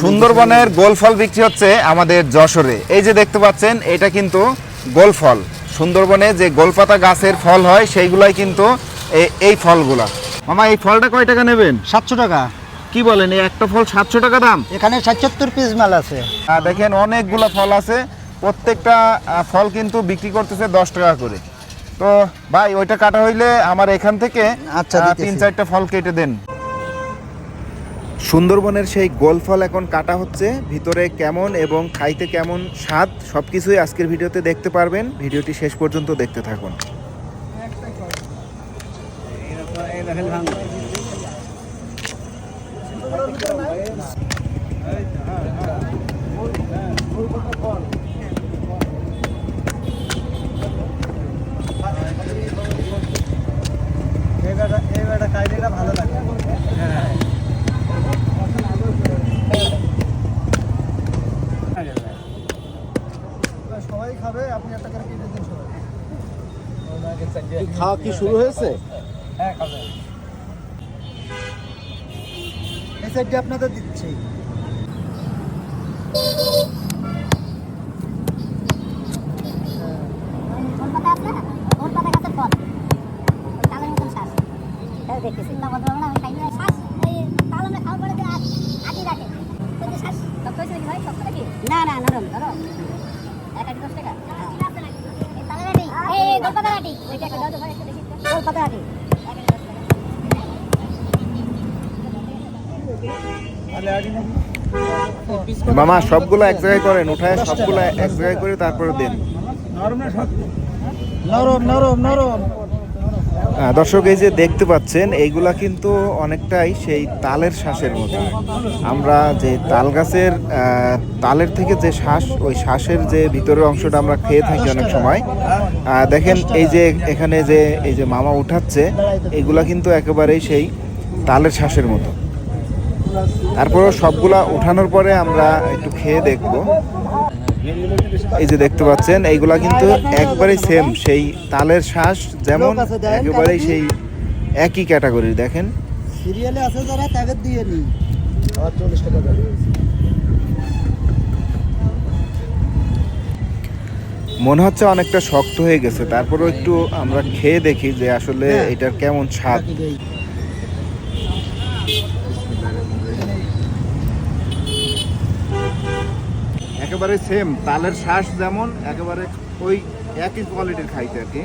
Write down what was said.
সুন্দরবনের গোল ফল বিক্রি হচ্ছে আমাদের যশোরে। এই যে দেখতে পাচ্ছেন এটা কিন্তু গোল ফল। সুন্দরবনে যে গোলপাতা গাছের ফল হয় সেইগুলাই কিন্তু এই ফলগুলা। মামা এই ফলটা কয় টাকা নেবেন? সাতশো টাকা। কি বলেন এই একটা ফল সাতশো টাকা দাম? এখানে সাতসত্তর পিস মাল আছে। দেখেন অনেকগুলো ফল আছে। প্রত্যেকটা ফল কিন্তু বিক্রি করতেছে দশ টাকা করে। তো ভাই ওইটা কাটা হইলে আমার এখান থেকে আচ্ছা, তিন চারটা ফল কেটে দেন। সুন্দরবনের সেই গোলফল এখন কাটা হচ্ছে। ভিতরে কেমন এবং খাইতে কেমন স্বাদ, সবকিছুই আজকের ভিডিওতে দেখতে পারবেন। ভিডিওটি শেষ পর্যন্ত দেখতে থাকুন। ভালো খাবে আপনি একটা করে কেটে দিন সবাই খাওয়া কি শুরু হয়েছে? হ্যাঁ আপনাদের দিচ্ছি আছে না কলকাতা গাছের ফল ওই তালের মতন শ্বাস হ্যাঁ দেখতেছি না বলতে পারব না আমি খাইনি শ্বাস ওই তাল আমরা খাওয়ার পরে যে আট- আটি রাখে ওই যে শ্বাস শক্ত হয়েছে নাকি ভাই শক্ত নাকি না না নরম নরম এক আটি দশ টাকা হ্যাঁ। এই তালের আটি এই কলকাতার আটি ওইটা দাও তো ভাই একটা দেখি। কলকাতার আটি এক আটি দশ টাকা মামা সবগুলো এক জায়গায় করেন উঠায় সবগুলো এক জায়গায় করে তারপরে দেন। নরম নরম নরম। দর্শক, এই যে দেখতে পাচ্ছেন, এইগুলা কিন্তু অনেকটাই সেই তালের শ্বাসের মতো। আমরা যে তাল গাছের তালের থেকে যে শ্বাস, ওই শ্বাসের যে ভিতরের অংশটা আমরা খেয়ে থাকি অনেক সময়। দেখেন, এই যে এখানে যে, এই যে মামা উঠাচ্ছে, এগুলা কিন্তু একেবারেই সেই তালের শ্বাসের মতো। তারপরও সবগুলা উঠানোর পরে আমরা একটু খেয়ে দেখব। এই যে দেখতে পাচ্ছেন এইগুলা কিন্তু একবারেই সেম সেই তালের শ্বাস যেমন একেবারেই সেই একই ক্যাটাগরির দেখেন। সিরিয়ালে আছে যারা তাদের দিয়ে চল্লিশ টাকা মনে হচ্ছে অনেকটা শক্ত হয়ে গেছে তারপরও একটু আমরা খেয়ে দেখি যে আসলে হ্যাঁ। এটার কেমন স্বাদ। একেবারে সেম তালের শ্বাস যেমন একেবারে ওই একই কোয়ালিটির খাইতে আর কি।